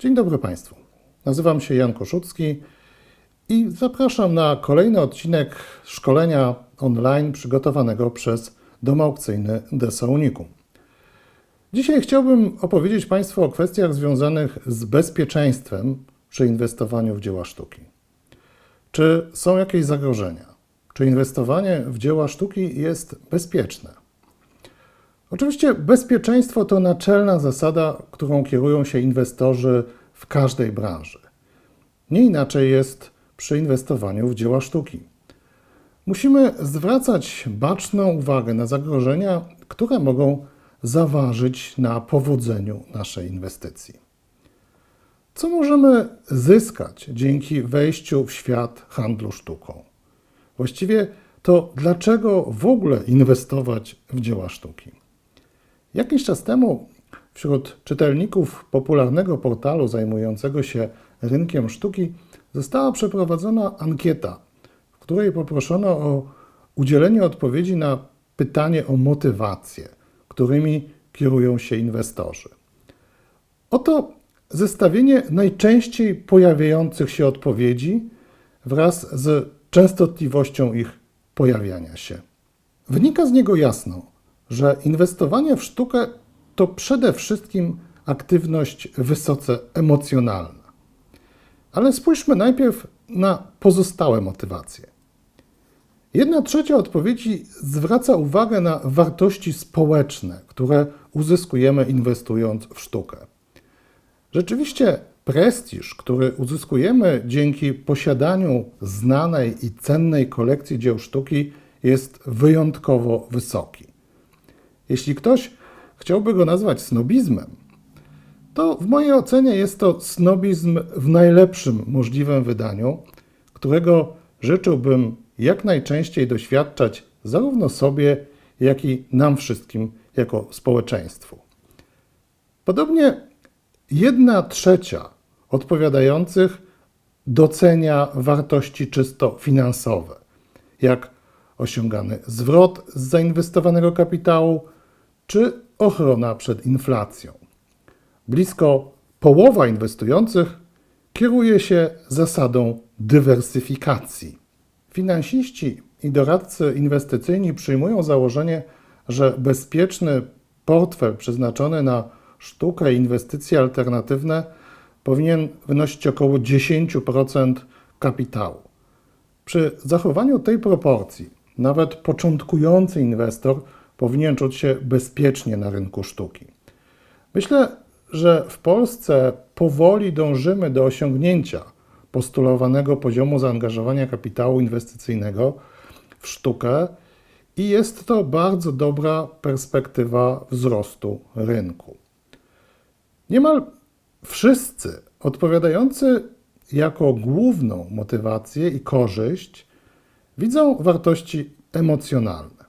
Dzień dobry Państwu. Nazywam się Jan Koszucki i zapraszam na kolejny odcinek szkolenia online przygotowanego przez dom aukcyjny Desa Unicum. Dzisiaj chciałbym opowiedzieć Państwu o kwestiach związanych z bezpieczeństwem przy inwestowaniu w dzieła sztuki. Czy są jakieś zagrożenia? Czy inwestowanie w dzieła sztuki jest bezpieczne? Oczywiście bezpieczeństwo to naczelna zasada, którą kierują się inwestorzy w każdej branży. Nie inaczej jest przy inwestowaniu w dzieła sztuki. Musimy zwracać baczną uwagę na zagrożenia, które mogą zaważyć na powodzeniu naszej inwestycji. Co możemy zyskać dzięki wejściu w świat handlu sztuką? Właściwie to dlaczego w ogóle inwestować w dzieła sztuki? Jakiś czas temu wśród czytelników popularnego portalu zajmującego się rynkiem sztuki została przeprowadzona ankieta, w której poproszono o udzielenie odpowiedzi na pytanie o motywacje, którymi kierują się inwestorzy. Oto zestawienie najczęściej pojawiających się odpowiedzi wraz z częstotliwością ich pojawiania się. Wynika z niego jasno, że inwestowanie w sztukę to przede wszystkim aktywność wysoce emocjonalna. Ale spójrzmy najpierw na pozostałe motywacje. Jedna trzecia odpowiedzi zwraca uwagę na wartości społeczne, które uzyskujemy inwestując w sztukę. Rzeczywiście prestiż, który uzyskujemy dzięki posiadaniu znanej i cennej kolekcji dzieł sztuki, jest wyjątkowo wysoki. Jeśli ktoś chciałby go nazwać snobizmem, to w mojej ocenie jest to snobizm w najlepszym możliwym wydaniu, którego życzyłbym jak najczęściej doświadczać zarówno sobie, jak i nam wszystkim jako społeczeństwu. Podobnie jedna trzecia odpowiadających docenia wartości czysto finansowe, jak osiągany zwrot z zainwestowanego kapitału, czy ochrona przed inflacją. Blisko połowa inwestujących kieruje się zasadą dywersyfikacji. Finansiści i doradcy inwestycyjni przyjmują założenie, że bezpieczny portfel przeznaczony na sztukę i inwestycje alternatywne powinien wynosić około 10% kapitału. Przy zachowaniu tej proporcji nawet początkujący inwestor powinien czuć się bezpiecznie na rynku sztuki. Myślę, że w Polsce powoli dążymy do osiągnięcia postulowanego poziomu zaangażowania kapitału inwestycyjnego w sztukę i jest to bardzo dobra perspektywa wzrostu rynku. Niemal wszyscy odpowiadający jako główną motywację i korzyść widzą wartości emocjonalne,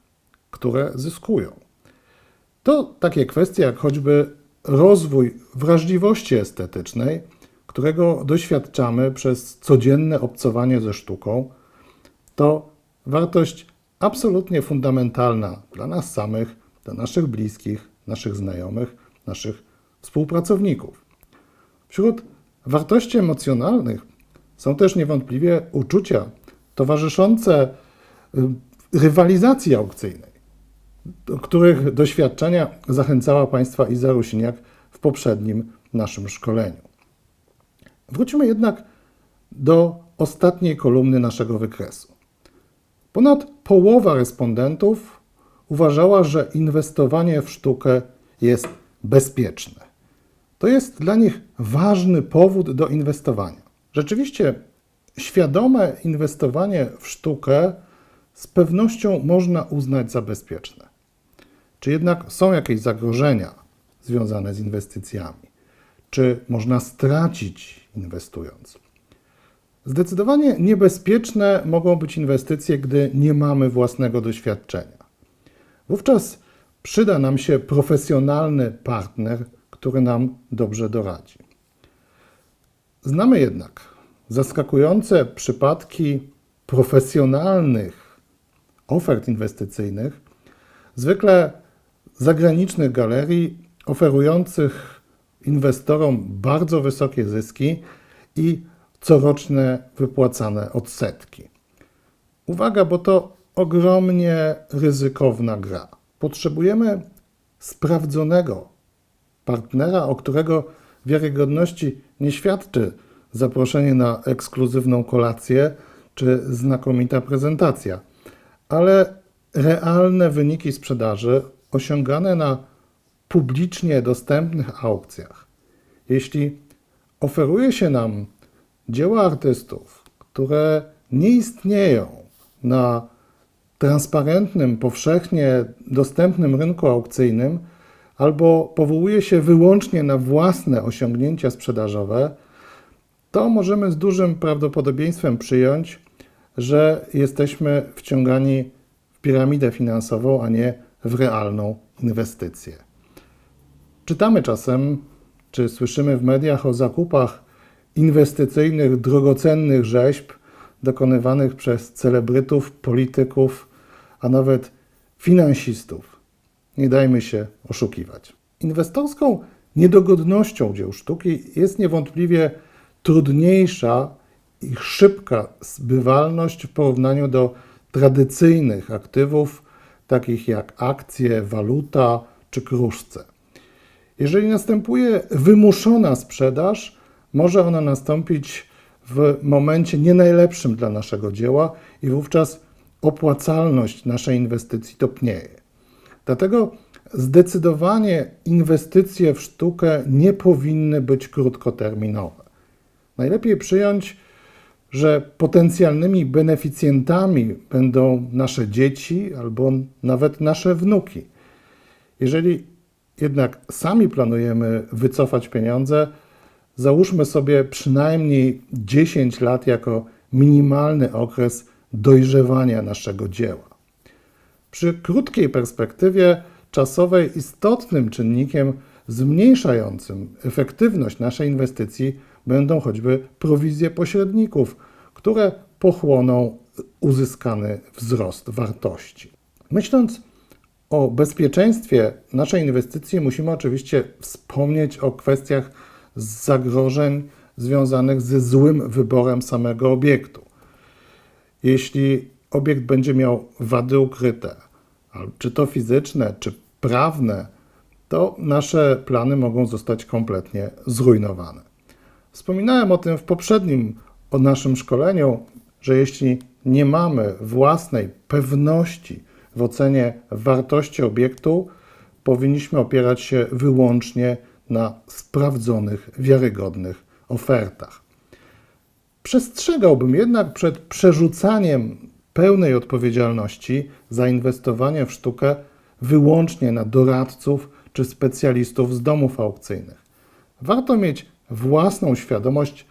które zyskują. To takie kwestie jak choćby rozwój wrażliwości estetycznej, którego doświadczamy przez codzienne obcowanie ze sztuką, to wartość absolutnie fundamentalna dla nas samych, dla naszych bliskich, naszych znajomych, naszych współpracowników. Wśród wartości emocjonalnych są też niewątpliwie uczucia towarzyszące y, rywalizacji aukcyjnej, do których doświadczenia zachęcała Państwa Iza Rusiniak w poprzednim naszym szkoleniu. Wróćmy jednak do ostatniej kolumny naszego wykresu. Ponad połowa respondentów uważała, że inwestowanie w sztukę jest bezpieczne. To jest dla nich ważny powód do inwestowania. Rzeczywiście świadome inwestowanie w sztukę z pewnością można uznać za bezpieczne. Czy jednak są jakieś zagrożenia związane z inwestycjami? Czy można stracić inwestując? Zdecydowanie niebezpieczne mogą być inwestycje, gdy nie mamy własnego doświadczenia. Wówczas przyda nam się profesjonalny partner, który nam dobrze doradzi. Znamy jednak zaskakujące przypadki profesjonalnych ofert inwestycyjnych, zwykle zagranicznych galerii oferujących inwestorom bardzo wysokie zyski i coroczne wypłacane odsetki. Uwaga, bo to ogromnie ryzykowna gra. Potrzebujemy sprawdzonego partnera, o którego wiarygodności nie świadczy zaproszenie na ekskluzywną kolację czy znakomita prezentacja, ale realne wyniki sprzedaży osiągane na publicznie dostępnych aukcjach. Jeśli oferuje się nam dzieła artystów, które nie istnieją na transparentnym, powszechnie dostępnym rynku aukcyjnym, albo powołuje się wyłącznie na własne osiągnięcia sprzedażowe, to możemy z dużym prawdopodobieństwem przyjąć, że jesteśmy wciągani w piramidę finansową, a nie w realną inwestycję. Czytamy czasem, czy słyszymy w mediach o zakupach inwestycyjnych drogocennych rzeźb dokonywanych przez celebrytów, polityków, a nawet finansistów. Nie dajmy się oszukiwać. Inwestorską niedogodnością dzieł sztuki jest niewątpliwie trudniejsza ich szybka zbywalność w porównaniu do tradycyjnych aktywów, takich jak akcje, waluta czy kruszce. Jeżeli następuje wymuszona sprzedaż, może ona nastąpić w momencie nie najlepszym dla naszego dzieła i wówczas opłacalność naszej inwestycji topnieje. Dlatego zdecydowanie inwestycje w sztukę nie powinny być krótkoterminowe. Najlepiej przyjąć, że potencjalnymi beneficjentami będą nasze dzieci albo nawet nasze wnuki. Jeżeli jednak sami planujemy wycofać pieniądze, załóżmy sobie przynajmniej 10 lat jako minimalny okres dojrzewania naszego dzieła. Przy krótkiej perspektywie czasowej istotnym czynnikiem zmniejszającym efektywność naszej inwestycji będą choćby prowizje pośredników, które pochłoną uzyskany wzrost wartości. Myśląc o bezpieczeństwie naszej inwestycji, musimy oczywiście wspomnieć o kwestiach zagrożeń związanych ze złym wyborem samego obiektu. Jeśli obiekt będzie miał wady ukryte, czy to fizyczne, czy prawne, to nasze plany mogą zostać kompletnie zrujnowane. Wspominałem o tym w poprzednim o naszym szkoleniu, że jeśli nie mamy własnej pewności w ocenie wartości obiektu, powinniśmy opierać się wyłącznie na sprawdzonych, wiarygodnych ofertach. Przestrzegałbym jednak przed przerzucaniem pełnej odpowiedzialności za inwestowanie w sztukę wyłącznie na doradców czy specjalistów z domów aukcyjnych. Warto mieć własną świadomość,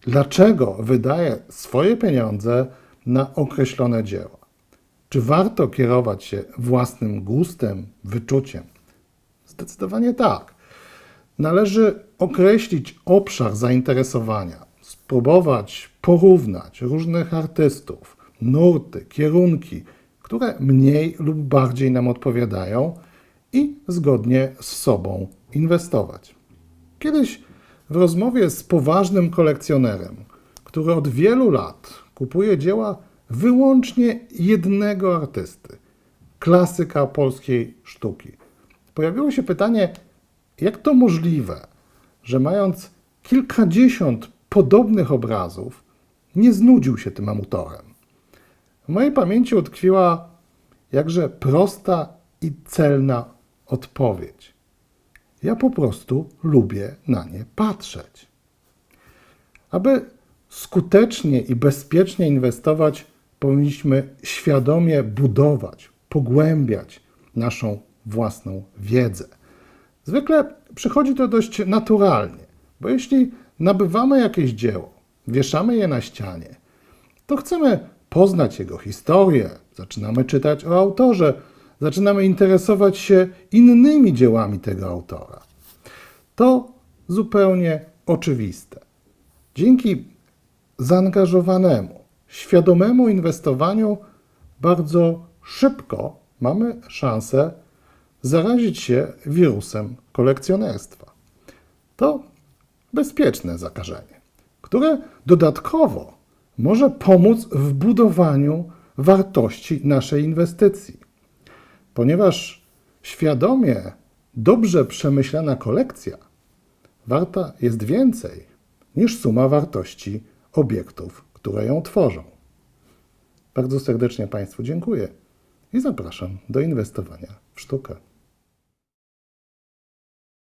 dlaczego wydaje swoje pieniądze na określone dzieła. Czy warto kierować się własnym gustem, wyczuciem? Zdecydowanie tak. Należy określić obszar zainteresowania, spróbować porównać różnych artystów, nurty, kierunki, które mniej lub bardziej nam odpowiadają i zgodnie z sobą inwestować. Kiedyś w rozmowie z poważnym kolekcjonerem, który od wielu lat kupuje dzieła wyłącznie jednego artysty, klasyka polskiej sztuki, pojawiło się pytanie, jak to możliwe, że mając kilkadziesiąt podobnych obrazów, nie znudził się tym autorem? W mojej pamięci utkwiła jakże prosta i celna odpowiedź. Ja po prostu lubię na nie patrzeć. Aby skutecznie i bezpiecznie inwestować, powinniśmy świadomie budować, pogłębiać naszą własną wiedzę. Zwykle przychodzi to dość naturalnie, bo jeśli nabywamy jakieś dzieło, wieszamy je na ścianie, to chcemy poznać jego historię, zaczynamy czytać o autorze, zaczynamy interesować się innymi dziełami tego autora. To zupełnie oczywiste. Dzięki zaangażowanemu, świadomemu inwestowaniu bardzo szybko mamy szansę zarazić się wirusem kolekcjonerstwa. To bezpieczne zakażenie, które dodatkowo może pomóc w budowaniu wartości naszej inwestycji, ponieważ świadomie, dobrze przemyślana kolekcja warta jest więcej niż suma wartości obiektów, które ją tworzą. Bardzo serdecznie Państwu dziękuję i zapraszam do inwestowania w sztukę.